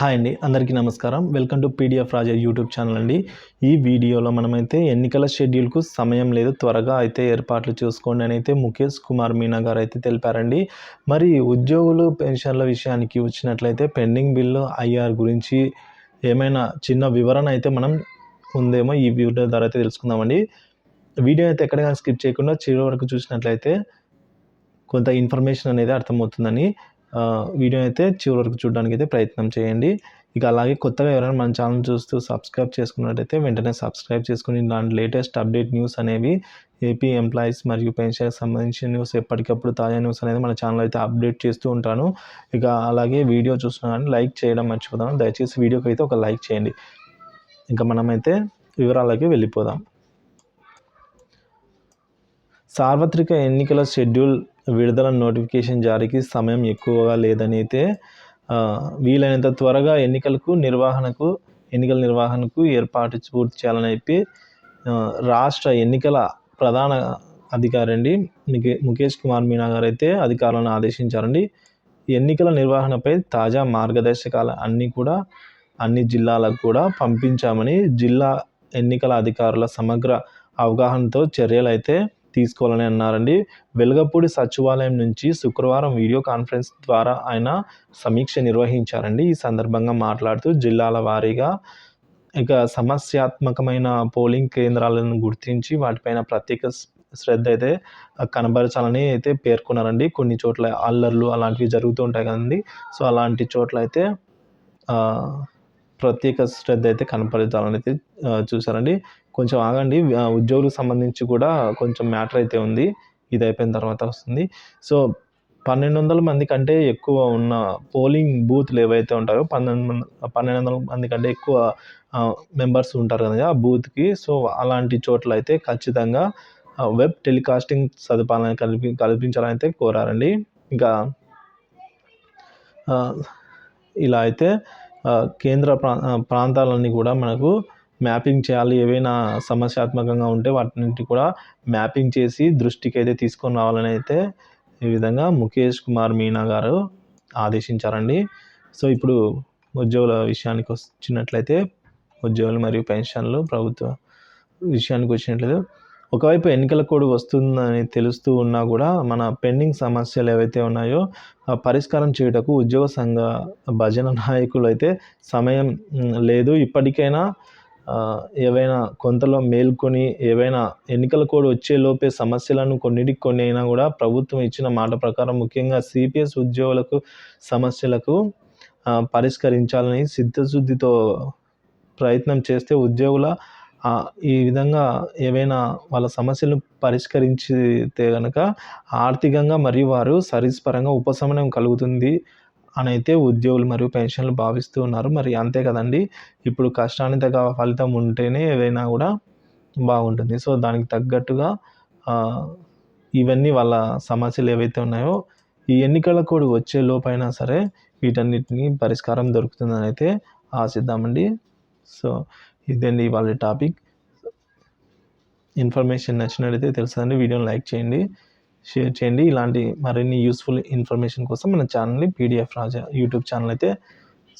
Hi అండి అందరికీ నమస్కారం. Welcome to PDF Raja YouTube channel అండి. ఈ వీడియోలో మనమైతే ఎన్నికల షెడ్యూల్కు సమయం లేదు త్వరగా అయితే ఏర్పాట్లు చూసుకోండి అని అయితే ముఖేష్ కుమార్ మీనా గారు అయితే తెలిపారండి. మరి ఉద్యోగులు పెన్షన్ల విషయానికి వచ్చినట్లయితే పెండింగ్ బిల్లు ఐఆర్ గురించి ఏమైనా చిన్న వివరణ అయితే మనం ఉందేమో ఈ వీడియో ద్వారా అయితే తెలుసుకుందామండి. వీడియో అయితే ఎక్కడైనా స్కిప్ చేయకుండా చివరి వరకు చూసినట్లయితే కొంత ఇన్ఫర్మేషన్ అనేది అర్థమవుతుందని వీడియో అయితే చివరి వరకు చూడడానికి అయితే ప్రయత్నం చేయండి. ఇక అలాగే కొత్తగా ఎవరైనా మన ఛానల్ చూస్తూ సబ్స్క్రైబ్ చేసుకున్నట్టయితే వెంటనే సబ్స్క్రైబ్ చేసుకుని ఇలాంటి లేటెస్ట్ అప్డేట్ న్యూస్ అనేవి ఏపీ ఎంప్లాయీస్ మరియు పెన్షన్కి సంబంధించిన న్యూస్ ఎప్పటికప్పుడు తాజా న్యూస్ అనేది మన ఛానల్ అయితే అప్డేట్ చేస్తూ ఉంటాను. ఇక అలాగే వీడియో చూస్తున్నా కానీ లైక్ చేయడం మర్చిపోదాం. దయచేసి వీడియోకి అయితే ఒక లైక్ చేయండి. ఇంకా మనమైతే వివరాలకి వెళ్ళిపోదాం. సార్వత్రిక ఎన్నికల షెడ్యూల్ విడుదల నోటిఫికేషన్ జారీకి సమయం ఎక్కువగా లేదని అయితే వీలైనంత త్వరగా ఎన్నికలకు నిర్వహణకు ఎన్నికల నిర్వహణకు ఏర్పాటు పూర్తి చేయాలని చెప్పి రాష్ట్ర ఎన్నికల ప్రధాన అధికారి అండి ముఖే- ముఖేష్ కుమార్ మీనా గారు అయితే అధికారులను ఆదేశించారండి. ఎన్నికల నిర్వహణపై తాజా మార్గదర్శకాలు అన్నీ కూడా అన్ని జిల్లాలకు కూడా పంపించామని జిల్లా ఎన్నికల అధికారుల సమగ్ర అవగాహనతో చర్యలు అయితే తీసుకోవాలని అన్నారండి. వెలగపూడి సచివాలయం నుంచి శుక్రవారం వీడియో కాన్ఫరెన్స్ ద్వారా ఆయన సమీక్ష నిర్వహించారండి. ఈ సందర్భంగా మాట్లాడుతూ జిల్లాల వారీగా ఇక సమస్యాత్మకమైన పోలింగ్ కేంద్రాలను గుర్తించి వాటిపైన ప్రత్యేక శ్రద్ధ అయితే కనబరచాలని అయితే పేర్కొన్నారండి. కొన్ని చోట్ల అల్లర్లు అలాంటివి జరుగుతూ ఉంటాయి కదండి. సో అలాంటి చోట్ల అయితే ప్రత్యేక శ్రద్ధ అయితే కనపరచాలని అయితే చూసారండి కొంచెం ఆగండి. ఉద్యోగులకు సంబంధించి కూడా కొంచెం మ్యాటర్ అయితే ఉంది. ఇది అయిపోయిన తర్వాత వస్తుంది. సో పన్నెండు వందల మంది కంటే ఎక్కువ ఉన్న పోలింగ్ బూత్లు ఏవైతే ఉంటాయో పన్నెండు మంది పన్నెండు వందల మంది కంటే ఎక్కువ మెంబర్స్ ఉంటారు కదా ఆ బూత్కి. సో అలాంటి చోట్ల అయితే ఖచ్చితంగా వెబ్ టెలికాస్టింగ్ సదుపాయాలను కల్పి కల్పించాలని అయితే కోరారండి. ఇంకా ఇలా అయితే కేంద్ర ప్రా ప్రాంతాలన్నీ కూడా మనకు మ్యాపింగ్ చేయాలి. ఏవైనా సమస్యాత్మకంగా ఉంటే వాటిని కూడా మ్యాపింగ్ చేసి దృష్టికి అయితే తీసుకొని రావాలని అయితే ఈ విధంగా ముఖేష్ కుమార్ మీనా గారు ఆదేశించారండి. సో ఇప్పుడు ఉద్యోగుల విషయానికి వచ్చినట్లయితే ఉద్యోగులు మరియు పెన్షన్లు ప్రభుత్వ విషయానికి వచ్చినట్లయితే ఒకవైపు ఎన్నికల కోడ్ వస్తుందని తెలుస్తూ ఉన్నా కూడా మన పెండింగ్ సమస్యలు ఏవైతే ఉన్నాయో పరిష్కారం చేయుటకు ఉద్యోగ సంఘ భజన నాయకులు అయితే సమయం లేదు. ఇప్పటికైనా ఏవైనా కొంతలో మేల్కొని ఏవైనా ఎన్నికల కోడ్ వచ్చే లోపే సమస్యలను కొన్నిటికి కొన్ని అయినా కూడా ప్రభుత్వం ఇచ్చిన మాట ప్రకారం ముఖ్యంగా సిపిఎస్ ఉద్యోగులకు సమస్యలకు పరిష్కరించాలని సిద్ధశుద్ధితో ప్రయత్నం చేస్తే ఉద్యోగుల ఈ విధంగా ఏవైనా వాళ్ళ సమస్యలను పరిష్కరించితే కనుక ఆర్థికంగా మరియు వారు సర్వీస్ పరంగా ఉపశమనం కలుగుతుంది అని అయితే ఉద్యోగులు మరియు పెన్షన్లు భావిస్తూ ఉన్నారు. మరి అంతే కదండి. ఇప్పుడు కష్టానికి తగ్గ ఫలితం ఉంటేనే ఏదైనా కూడా బాగుంటుంది. సో దానికి తగ్గట్టుగా ఇవన్నీ వాళ్ళ సమస్యలు ఏవైతే ఉన్నాయో ఈ ఎన్నికల కోడ్ వచ్చే లోపైనా సరే వీటన్నిటిని పరిష్కారం దొరుకుతుందని అయితే ఆశిద్దామండి. సో ఇదండి ఇవాళ టాపిక్. ఇన్ఫర్మేషన్ నచ్చినట్లయితే తెలుసండి వీడియోని లైక్ చేయండి షేర్ చేయండి. ఇలాంటి మరిన్ని యూస్ఫుల్ ఇన్ఫర్మేషన్ కోసం మన ఛానల్ని పీడిఎఫ్ రాజా యూట్యూబ్ ఛానల్ అయితే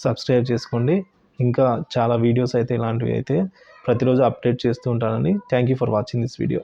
సబ్స్క్రైబ్ చేసుకోండి. ఇంకా చాలా వీడియోస్ అయితే ఇలాంటివి అయితే ప్రతిరోజు అప్డేట్ చేస్తూ ఉంటానండి. Thank you for watching this video.